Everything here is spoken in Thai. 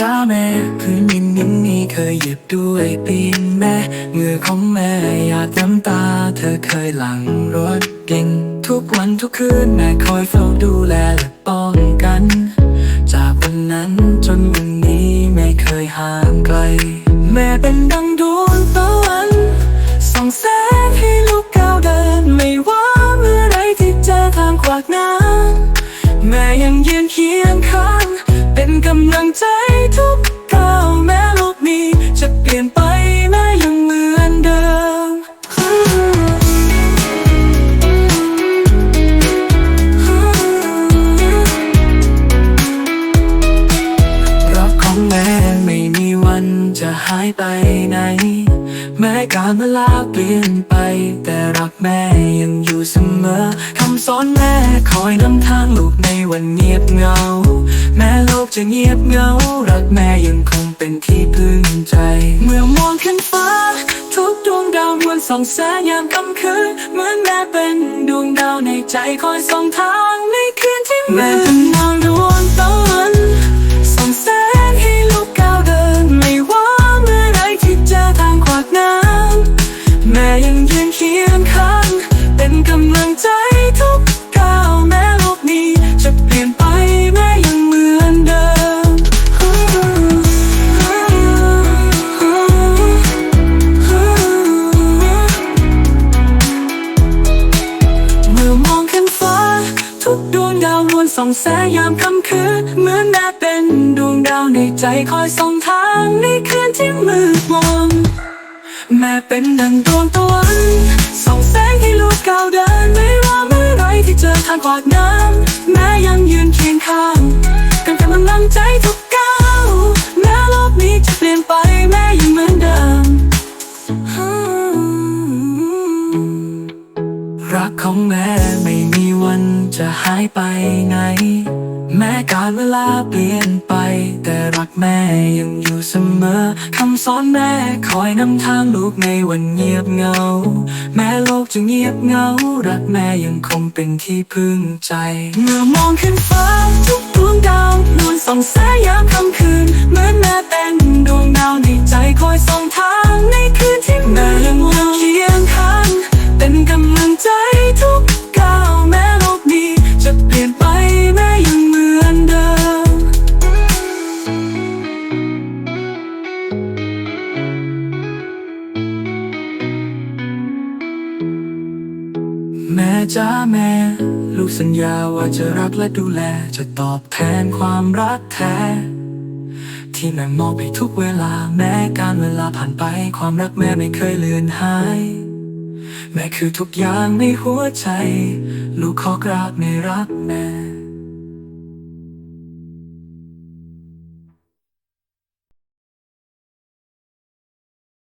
จ้าแม่พื้นดินนี้นี้เคยหยียบด้วยตีนแม่เหงื่อของแม่หยาดน้ำตา เธอเคยหลังรถเก่งทุกวันทุกคืนแม่คอยเฝ้าดูแลและป้องกัน จากวันนั้นจนวันนี้ไม่เคยห่างไกล แม่เป็นดังดวงตะวันส่องแสงให้ลูกก้าวเดิน ไม่ว่าเมื่อไรที่เจอทางขวากน้ำ แม่ยังยืนเคียงข้าง เป็นกำลังใจทุกก้าวแม้โลกนี้จะเปลี่ยนไปแม่ยังเหมือนเดิม รักของแม่ไม่มีวันจะหายไปไหน แม้การเวลาเปลี่ยนไป แต่รักแม่ยังอยู่เสมอคำสอนแม่คอยนำทางลูก วันเงียบเงา แม้โลกจะเงียบเงา รักแม่ยังคงเป็นที่พึ่งใจ เมื่อมองขึ้นฟ้า ทุกดวงดาวมวนส่องแสงยามค่ำคืนเหมือนแม่เป็นดวงดาวในใจคอยส่องทางในคืนที่มืดแม่เป็นนางดวง นส่องแสงยามค่ำคืนเหมือนแม่เป็นดวงดาวในใจคอยส่องทางในคืนที่มืดมนแม่เป็นดังดวงตะวันส่องแสงให้ลูกก้าวเดินไม่ว่าเมื่อไรที่เจอทางขวากน้ำแม่ยังยืนเคียงข้างกันกำลังใจทุกก้าวแม้โลกนี้จะเปลี่ยนไปแม่ยังเหมือนเดิมรักของแม่ไม่มี วันจะหายไปไหน แม้การเวลาเปลี่ยนไป แต่รักแม่ยังอยู่เสมอคำสอนแม่คอยนำทางลูกในวันเงียบเหงา แม้โลกจะเงียบเหงา รักแม่ยังคงเป็นที่พึ่งใจ เมื่อมองขึ้นฟ้า แม่จ้าแม่ ลูกสัญญาว่าจะรักและดูแล จะตอบแทนความรักแท้ ที่แม่มองไปทุกเวลา แม้การเวลาผ่านไป ความรักแม่ไม่เคยเลือนหาย แม่คือทุกอย่างในหัวใจ ลูกขอกราบในรักแม่